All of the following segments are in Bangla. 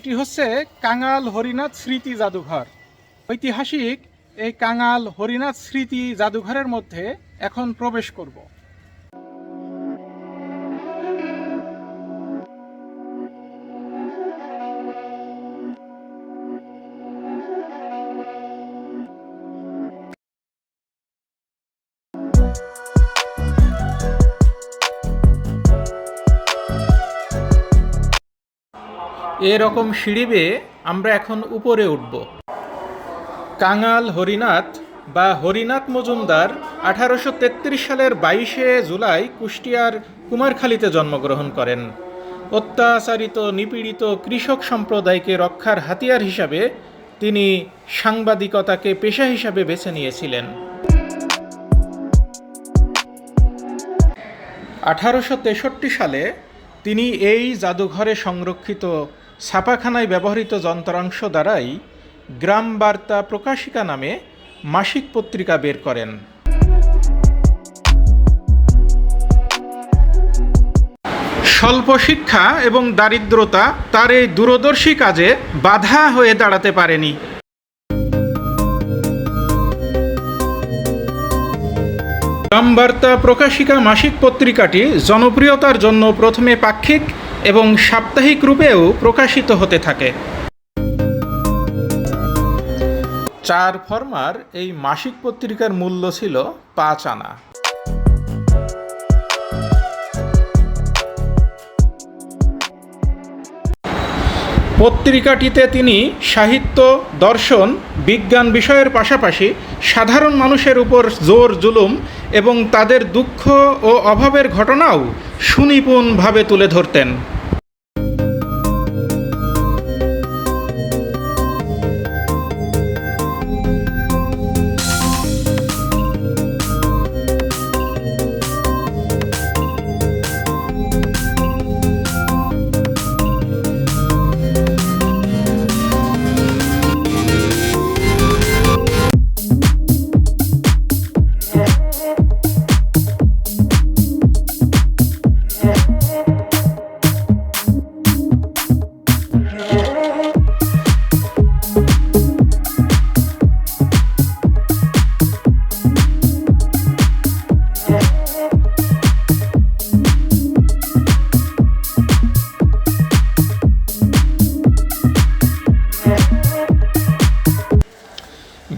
এটি হচ্ছে কাঙাল হরিনাথ স্মৃতি জাদুঘর। ঐতিহাসিক এই কাঙাল হরিনাথ স্মৃতি জাদুঘরের মধ্যে এখন প্রবেশ করব। এরকম সিঁড়ি বেয়ে আমরা এখন উপরে উঠব। কাঙাল হরিনাথ বা হরিনাথ মজুমদার আঠারোশো তেত্রিশ সালের বাইশে জুলাই কুষ্টিয়ার কুমারখালীতে জন্মগ্রহণ করেন। অত্যাচারিত, নিপীড়িত কৃষক সম্প্রদায়কে রক্ষার হাতিয়ার হিসাবে তিনি সাংবাদিকতাকে পেশা হিসাবে বেছে নিয়েছিলেন। আঠারোশো তেষট্টি সালে তিনি এই জাদুঘরে সংরক্ষিত ছাপাখানায় ব্যবহৃত যন্ত্রাংশ দ্বারাই গ্রাম বার্তা প্রকাশিকা নামে মাসিক পত্রিকা বের করেন। স্বল্প শিক্ষা এবং দারিদ্রতা তার এই দূরদর্শী কাজে বাধা হয়ে দাঁড়াতে পারেনি। গ্রামবার্তা প্রকাশিকা মাসিক পত্রিকাটি জনপ্রিয়তার জন্য প্রথমে পাক্ষিক এবং সাপ্তাহিক রূপেও প্রকাশিত হতে থাকে। চার ফর্মার এই মাসিক পত্রিকার মূল্য ছিল পাঁচ আনা। পত্রিকাটিতে তিনি সাহিত্য, দর্শন, বিজ্ঞান বিষয়ের পাশাপাশি সাধারণ মানুষের উপর জোর জুলুম এবং তাদের দুঃখ ও অভাবের ঘটনাও সুনিপুণভাবে তুলে ধরতেন।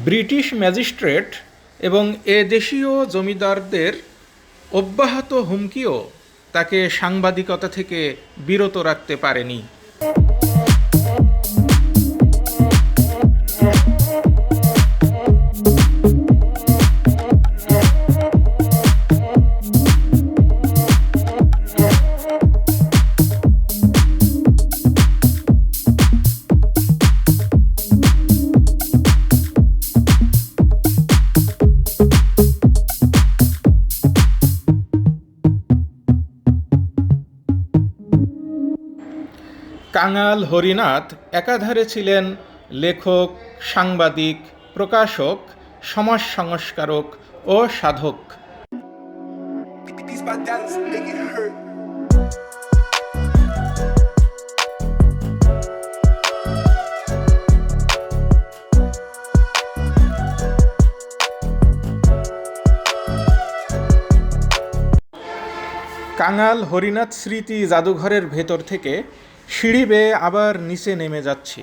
ব্রিটিশ ম্যাজিস্ট্রেট এবং এ দেশীয় জমিদারদের অব্যাহত হুমকিও তাকে সাংবাদিকতা থেকে বিরত রাখতে পারেনি। কাঙাল হরিনাথ একাধারে ছিলেন লেখক, সাংবাদিক, প্রকাশক সমাজ সংস্কারক ও সাধক. কাঙাল হরিনাথ স্মৃতি জাদুঘরের ভেতর থেকে সিঁড়ি বেয়ে আবার নিচে নেমে যাচ্ছি।